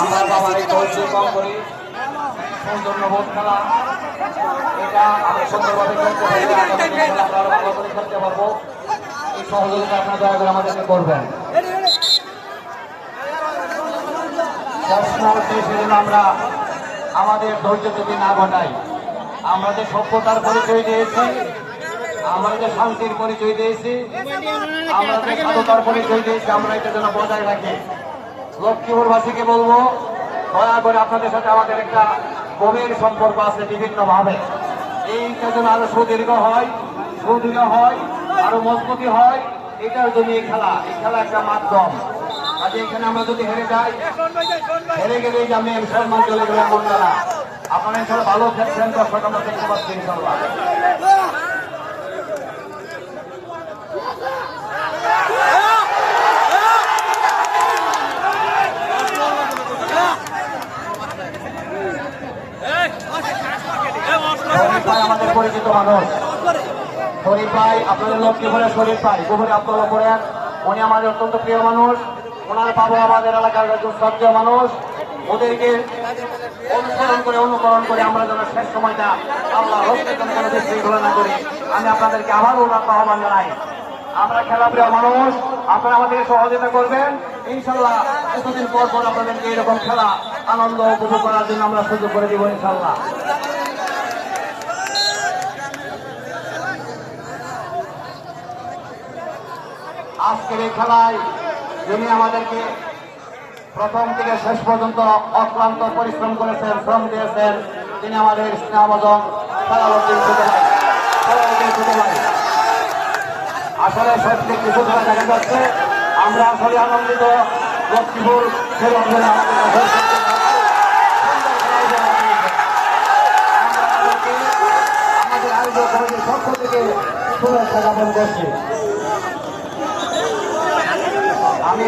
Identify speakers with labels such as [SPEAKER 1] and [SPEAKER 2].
[SPEAKER 1] আমরা বাবার এই ধৈর্য কম করি সৌজন্য বোধ খেলা। এটা আমরা সুন্দরভাবে খেলতে আমরা ভালো পারব। এই সহযোগিতা আপনারা দয়া করে আমাদেরকে করবেন। শেষ মুহূর্তে সেজন্য আমরা আমাদের ধৈর্য যদি না ঘটাই, আমরা যে সভ্যতার পরিচয় দিয়েছি আমরা যে শান্তির পরিচয় দিয়েছি। আমরা যে সাধুতার পরিচয় দিয়েছি, আমরা এটা যেন বজায় রাখি। লক্ষ্মীপুরবাসীকে বলব, দয়া করে আপনাদের সাথে আমাদের একটা গভীর সম্পর্ক আছে বিভিন্ন ভাবে এইটা যেন আরও সুদীর্ঘ হয়, সুদৃঢ় হয়, আরও মজবুতি হয়, এটার জন্য এই খেলা এই খেলা একটা মাধ্যম। কাজে এখানে আমরা যদি হেরে যাই, হেরে গেলে আমি সম্মান চলে গেলে এমন না আপনারা ইনশাল্লাহ ভালো খেলছেন, দর্শক আমরা দেখতে পাচ্ছি ইনশাল্লাহ শরীফ আমাদের পরিচিত মানুষ। শরীফ ভাই, আপনাদের লক্ষ্মী বলে শরীফ ভাই? গভীরে আপনারা করেন। উনি আমাদের অত্যন্ত প্রিয় মানুষ। ওনার বাবা আমাদের এলাকার একজন শ্রদ্ধেয় মানুষ। ওদেরকে অনুসরণ করে, অনুকরণ করে আমরা যেন শেষ সময়টা আল্লাহ জন্য না করি। আমি আপনাদেরকে আবারও ওনার আহ্বান জানাই। আমরা খেলাপ্রিয় মানুষ, আপনারা আমাদেরকে সহযোগিতা করবেন। ইনশাল্লাহ এতদিন পর পর আপনাদেরকে এরকম খেলা, আনন্দ উপভোগ করার জন্য আমরা সুযোগ করে দিব ইনশাল্লাহ আজকের এই খেলায় যিনি আমাদেরকে প্রথম থেকে শেষ পর্যন্ত অক্লান্ত পরিশ্রম করেছেন, শ্রম দিয়েছেন, তিনি আমাদের স্নেহভজন আসলে সত্যি কিছু খেলা দেখা যাচ্ছে, আমরা আসলে আনন্দিত লক্ষ্মীপুর আমাদের আয়োজক পক্ষ থেকে শুভেচ্ছা জ্ঞাপন করছি। আমি